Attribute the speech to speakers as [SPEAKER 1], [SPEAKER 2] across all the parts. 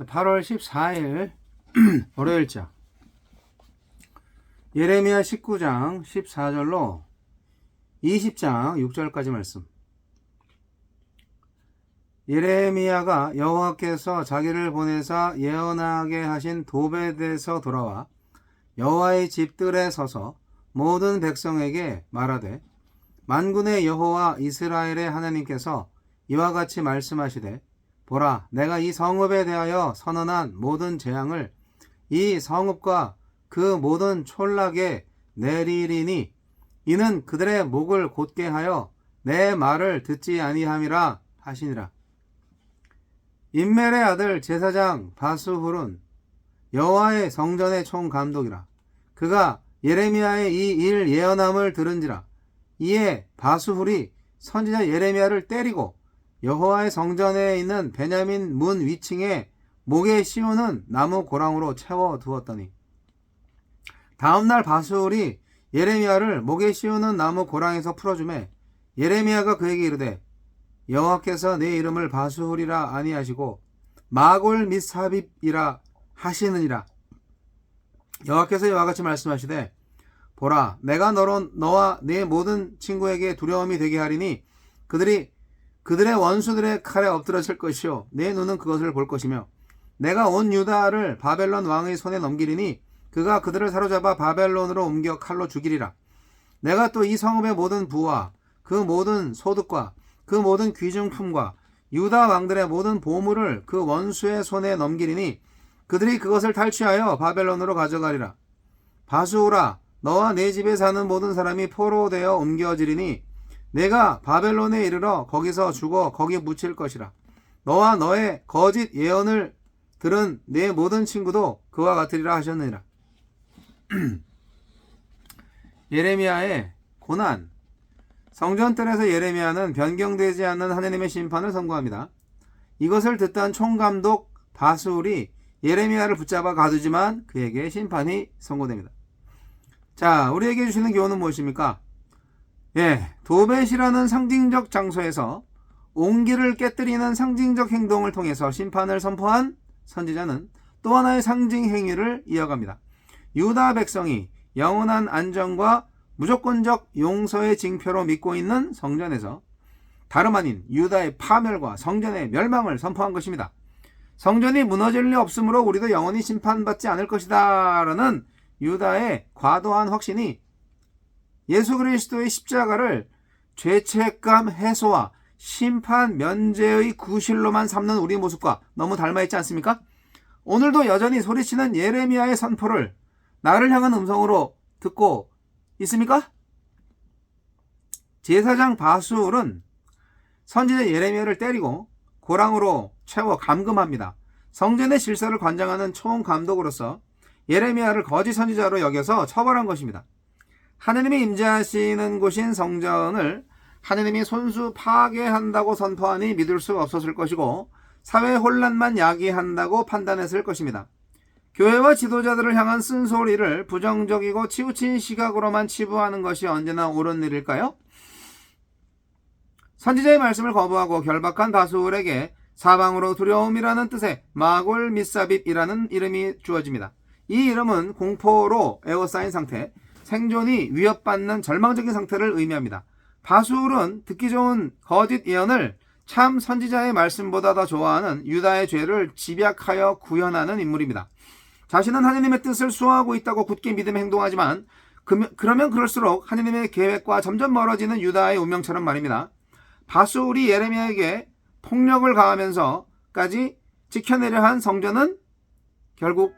[SPEAKER 1] 자, 8월 14일 월요일자 예레미야 19장 14절로 20장 6절까지 말씀. 예레미야가 여호와께서 자기를 보내사 예언하게 하신 도벳에서 돌아와 여호와의 집들에 서서 모든 백성에게 말하되 만군의 여호와 이스라엘의 하나님께서 이와 같이 말씀하시되 보라 내가 이 성읍에 대하여 선언한 모든 재앙을 이 성읍과 그 모든 촌락에 내리리니 이는 그들의 목을 곧게 하여 내 말을 듣지 아니함이라 하시니라. 인멜의 아들 제사장 바수훌은 여호와의 성전의 총감독이라. 그가 예레미야의 이 일 예언함을 들은지라. 이에 바수훌이 선지자 예레미야를 때리고 여호와의 성전에 있는 베냐민 문 위층에 목에 씌우는 나무 고랑으로 채워 두었더니. 다음날 바수울이 예레미야를 목에 씌우는 나무 고랑에서 풀어주매 예레미야가 그에게 이르되 여호와께서 내 이름을 바수울이라 아니하시고 마골 미사빕이라 하시느니라. 여호와께서 이와 같이 말씀하시되 보라 내가 너로 너와 네 모든 친구에게 두려움이 되게 하리니 그들이 그들의 원수들의 칼에 엎드러질 것이요. 내 눈은 그것을 볼 것이며 내가 온 유다를 바벨론 왕의 손에 넘기리니 그가 그들을 사로잡아 바벨론으로 옮겨 칼로 죽이리라. 내가 또 이 성읍의 모든 부와 그 모든 소득과 그 모든 귀중품과 유다 왕들의 모든 보물을 그 원수의 손에 넘기리니 그들이 그것을 탈취하여 바벨론으로 가져가리라. 바수오라. 너와 내 집에 사는 모든 사람이 포로되어 옮겨지리니 내가 바벨론에 이르러 거기서 죽어 거기 묻힐 것이라. 너와 너의 거짓 예언을 들은 내 모든 친구도 그와 같으리라 하셨느니라. 예레미야의 고난. 성전뜰에서 예레미야는 변경되지 않는 하느님의 심판을 선고합니다. 이것을 듣던 총감독 바술이 예레미야를 붙잡아 가두지만 그에게 심판이 선고됩니다. 자, 우리에게 주시는 교훈은 무엇입니까? 예, 도벳이라는 상징적 장소에서 옹기를 깨뜨리는 상징적 행동을 통해서 심판을 선포한 선지자는 또 하나의 상징 행위를 이어갑니다. 유다 백성이 영원한 안정과 무조건적 용서의 징표로 믿고 있는 성전에서 다름 아닌 유다의 파멸과 성전의 멸망을 선포한 것입니다. 성전이 무너질 리 없으므로 우리도 영원히 심판받지 않을 것이다. 라는 유다의 과도한 확신이 예수 그리스도의 십자가를 죄책감 해소와 심판 면제의 구실로만 삼는 우리 모습과 너무 닮아 있지 않습니까? 오늘도 여전히 소리치는 예레미야의 선포를 나를 향한 음성으로 듣고 있습니까? 제사장 바술은 선지자 예레미야를 때리고 고랑으로 채워 감금합니다. 성전의 질서를 관장하는 총감독으로서 예레미야를 거짓 선지자로 여겨서 처벌한 것입니다. 하느님이 임재하시는 곳인 성전을 하느님이 손수 파괴한다고 선포하니 믿을 수 없었을 것이고 사회 혼란만 야기한다고 판단했을 것입니다. 교회와 지도자들을 향한 쓴소리를 부정적이고 치우친 시각으로만 치부하는 것이 언제나 옳은 일일까요? 선지자의 말씀을 거부하고 결박한 바수울에게 사방으로 두려움이라는 뜻의 마골 미사빕이라는 이름이 주어집니다. 이 이름은 공포로 에워싸인 상태, 생존이 위협받는 절망적인 상태를 의미합니다. 바술은 듣기 좋은 거짓 예언을 참 선지자의 말씀보다 더 좋아하는 유다의 죄를 집약하여 구현하는 인물입니다. 자신은 하느님의 뜻을 수호하고 있다고 굳게 믿으며 행동하지만 그러면 그럴수록 하느님의 계획과 점점 멀어지는 유다의 운명처럼 말입니다. 바술이 예레미야에게 폭력을 가하면서까지 지켜내려 한 성전은 결국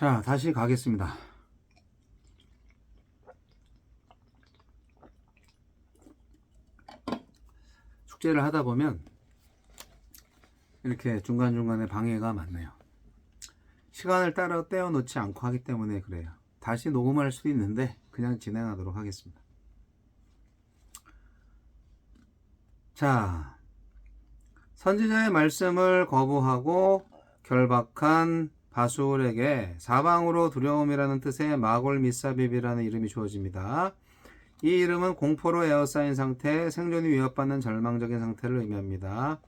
[SPEAKER 1] 자, 다시 가겠습니다. 축제를 하다 보면 이렇게 중간중간에 방해가 많네요. 시간을 따로 떼어놓지 않고 하기 때문에 그래요. 다시 녹음할 수도 있는데 그냥 진행하도록 하겠습니다. 자, 선지자의 말씀을 거부하고 결박한 바술에게 사방으로 두려움이라는 뜻의 마골 미사빕이라는 이름이 주어집니다. 이 이름은 공포로 에어싸인 상태, 생존이 위협받는 절망적인 상태를 의미합니다.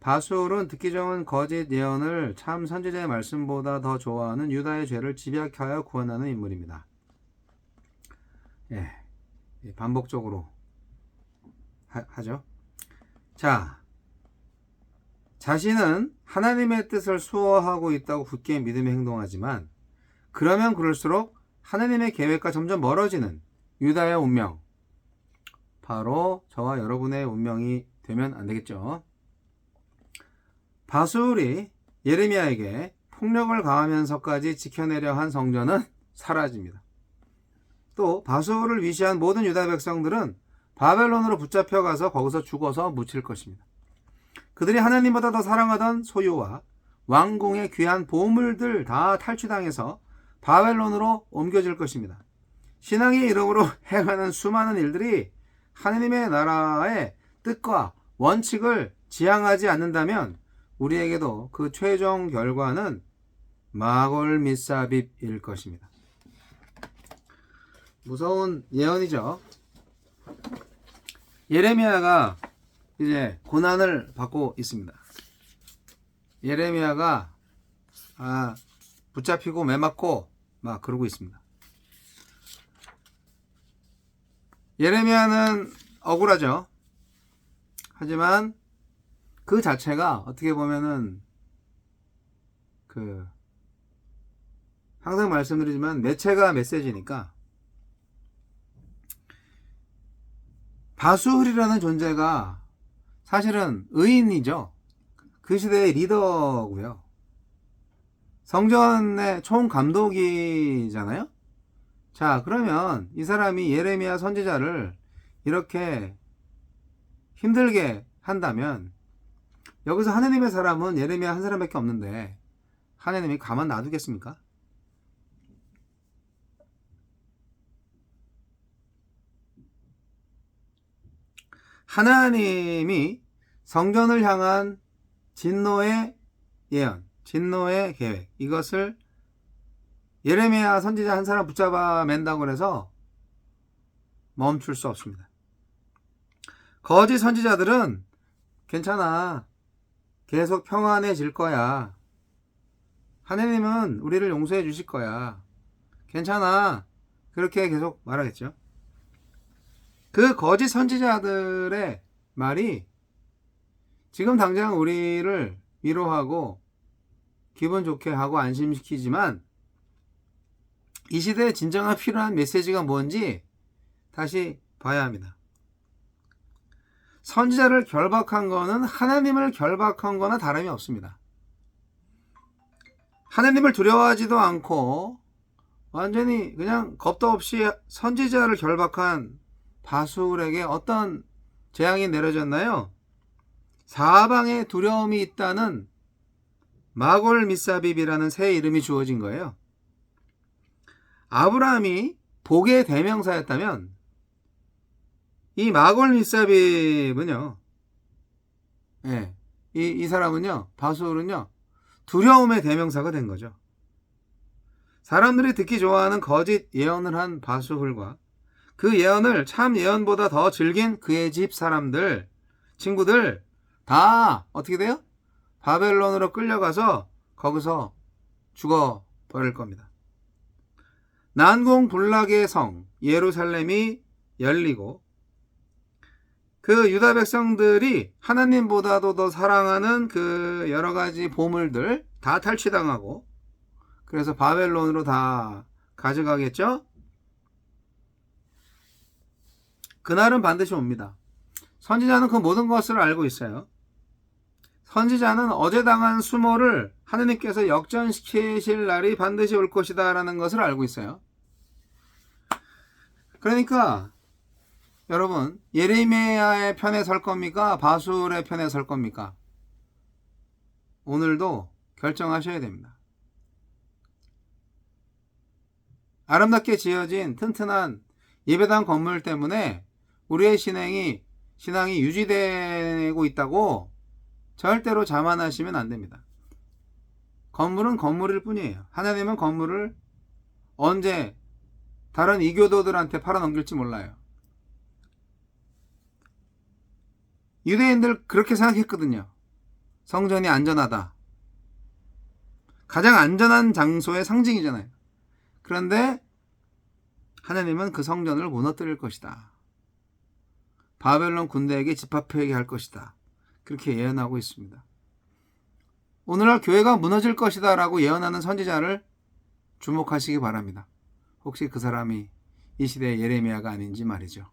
[SPEAKER 1] 바술은 듣기 좋은 거짓 예언을 참 선지자의 말씀보다 더 좋아하는 유다의 죄를 집약하여 구원하는 인물입니다. 예, 예, 반복적으로 하, 하죠. 자, 자신은 하나님의 뜻을 수호하고 있다고 굳게 믿으며 행동하지만 그러면 그럴수록 하나님의 계획과 점점 멀어지는 유다의 운명. 바로 저와 여러분의 운명이 되면 안 되겠죠. 바술이 예레미야에게 폭력을 가하면서까지 지켜내려 한 성전은 사라집니다. 또 바술을 위시한 모든 유다 백성들은 바벨론으로 붙잡혀 가서 거기서 죽어서 묻힐 것입니다. 그들이 하나님보다 더 사랑하던 소유와 왕궁의 귀한 보물들 다 탈취당해서 바벨론으로 옮겨질 것입니다. 신앙의 이름으로 행하는 수많은 일들이 하나님의 나라의 뜻과 원칙을 지향하지 않는다면 우리에게도 그 최종 결과는 마골 미사빕일 것입니다. 무서운 예언이죠. 예레미야가 이제 고난을 받고 있습니다. 예레미야가 아, 붙잡히고 매맞고 막 그러고 있습니다. 예레미야는 억울하죠. 하지만 그 자체가 어떻게 보면은 그 항상 말씀드리지만 매체가 메시지니까 바수흐리라는 존재가 사실은 의인이죠. 그 시대의 리더고요. 성전의 총 감독이잖아요. 자, 그러면 이 사람이 예레미야 선지자를 이렇게 힘들게 한다면 여기서 하나님의 사람은 예레미야 한 사람밖에 없는데 하나님이 가만 놔두겠습니까? 하나님이 성전을 향한 진노의 예언, 진노의 계획 이것을 예레미야 선지자 한 사람 붙잡아 맨다고 해서 멈출 수 없습니다. 거짓 선지자들은 괜찮아. 계속 평안해질 거야. 하나님은 우리를 용서해 주실 거야. 괜찮아. 그렇게 계속 말하겠죠. 그 거짓 선지자들의 말이 지금 당장 우리를 위로하고 기분 좋게 하고 안심시키지만 이 시대에 진정한 필요한 메시지가 뭔지 다시 봐야 합니다. 선지자를 결박한 거는 하나님을 결박한 거나 다름이 없습니다. 하나님을 두려워하지도 않고 완전히 그냥 겁도 없이 선지자를 결박한 바술에게 어떤 재앙이 내려졌나요? 사방에 두려움이 있다는 마골 미사빕이라는 새 이름이 주어진 거예요. 아브라함이 복의 대명사였다면 이 마골 미사빕은요, 예, 이, 이 사람은요, 바술은요, 두려움의 대명사가 된 거죠. 사람들이 듣기 좋아하는 거짓 예언을 한 바술과 그 예언을 참 예언보다 더 즐긴 그의 집 사람들, 친구들, 다 어떻게 돼요? 바벨론으로 끌려가서 거기서 죽어 버릴 겁니다. 난공 불락의 성 예루살렘이 열리고 그 유다 백성들이 하나님보다도 더 사랑하는 그 여러 가지 보물들 다 탈취당하고 그래서 바벨론으로 다 가져가겠죠? 그날은 반드시 옵니다. 선지자는 그 모든 것을 알고 있어요. 선지자는 어제 당한 수모를 하느님께서 역전시키실 날이 반드시 올 것이다 라는 것을 알고 있어요. 그러니까 여러분 예레미야의 편에 설 겁니까? 바술의 편에 설 겁니까? 오늘도 결정하셔야 됩니다. 아름답게 지어진 튼튼한 예배당 건물 때문에 우리의 신앙이 신앙이 유지되고 있다고 절대로 자만하시면 안 됩니다. 건물은 건물일 뿐이에요. 하나님은 건물을 언제 다른 이교도들한테 팔아넘길지 몰라요. 유대인들 그렇게 생각했거든요. 성전이 안전하다. 가장 안전한 장소의 상징이잖아요. 그런데 하나님은 그 성전을 무너뜨릴 것이다. 바벨론 군대에게 집합회게 할 것이다. 그렇게 예언하고 있습니다. 오늘날 교회가 무너질 것이다 라고 예언하는 선지자를 주목하시기 바랍니다. 혹시 그 사람이 이 시대의 예레미야가 아닌지 말이죠.